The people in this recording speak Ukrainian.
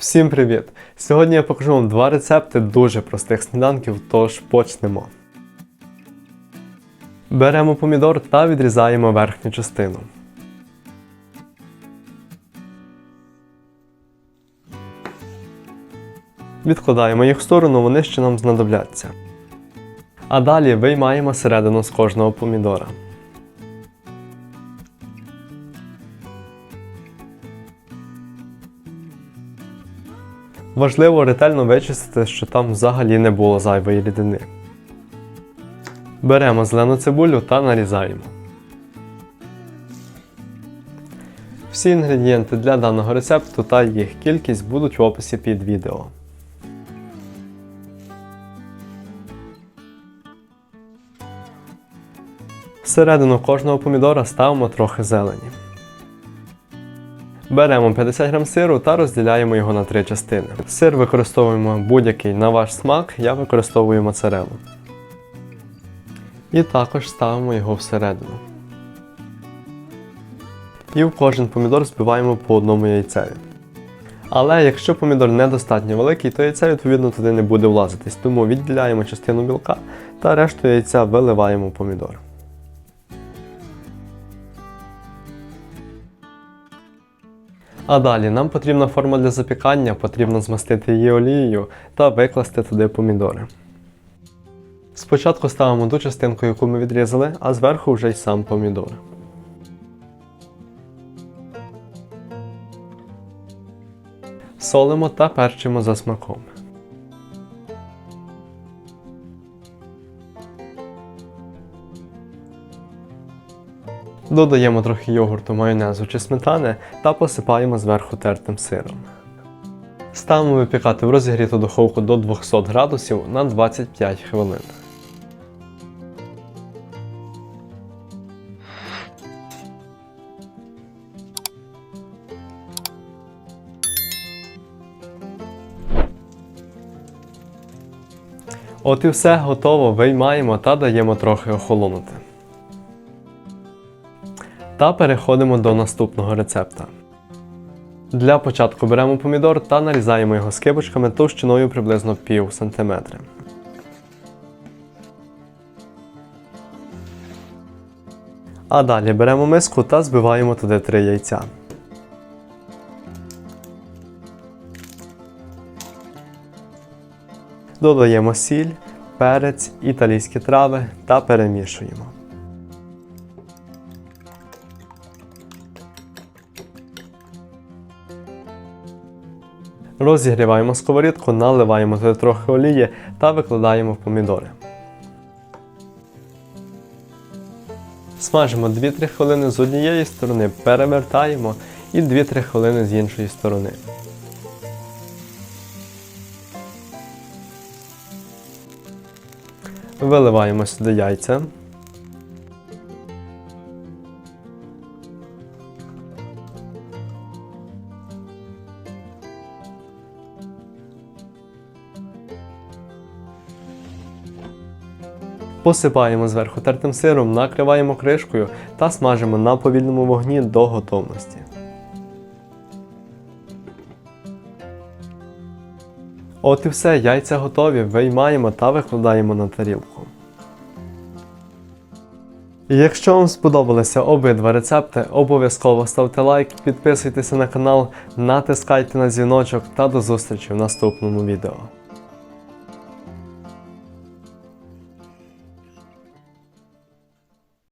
Всім привіт! Сьогодні я покажу вам два рецепти дуже простих сніданків, тож почнемо. Беремо помідор та відрізаємо верхню частину. Відкладаємо їх в сторону, вони ще нам знадобляться. А далі виймаємо середину з кожного помідора. Важливо ретельно вичистити, що там взагалі не було зайвої рідини. Беремо зелену цибулю та нарізаємо. Всі інгредієнти для даного рецепту та їх кількість будуть в описі під відео. Всередину кожного помідора ставимо трохи зелені. Беремо 50 грам сиру та розділяємо його на три частини. Сир використовуємо будь-який на ваш смак, я використовую моцарелу. І також ставимо його всередину. І в кожен помідор збиваємо по одному яйцеві. Але якщо помідор недостатньо великий, то яйце відповідно туди не буде влазитись, тому відділяємо частину білка та решту яйця виливаємо в помідор. А далі нам потрібна форма для запікання, потрібно змастити її олією та викласти туди помідори. Спочатку ставимо ту частинку, яку ми відрізали, а зверху вже й сам помідор. Солимо та перчимо за смаком. Додаємо трохи йогурту, майонезу чи сметани та посипаємо зверху тертим сиром. Ставимо випікати в розігріту духовку до 200 градусів на 25 хвилин. От і все готово, виймаємо та даємо трохи охолонути. Та переходимо до наступного рецепта. Для початку беремо помідор та нарізаємо його скибочками товщиною приблизно пів сантиметра. А далі беремо миску та збиваємо туди три яйця. Додаємо сіль, перець, італійські трави та перемішуємо. Розігріваємо сковорідку, наливаємо туди трохи олії та викладаємо в помідори. Смажимо 2-3 хвилини з однієї сторони, перевертаємо і 2-3 хвилини з іншої сторони. Виливаємо сюди яйця. Посипаємо зверху тертим сиром, накриваємо кришкою та смажимо на повільному вогні до готовності. От і все, яйця готові, виймаємо та викладаємо на тарілку. І Якщо вам сподобалися обидва рецепти, обов'язково ставте лайк, підписуйтеся на канал, натискайте на дзвіночок та до зустрічі в наступному відео.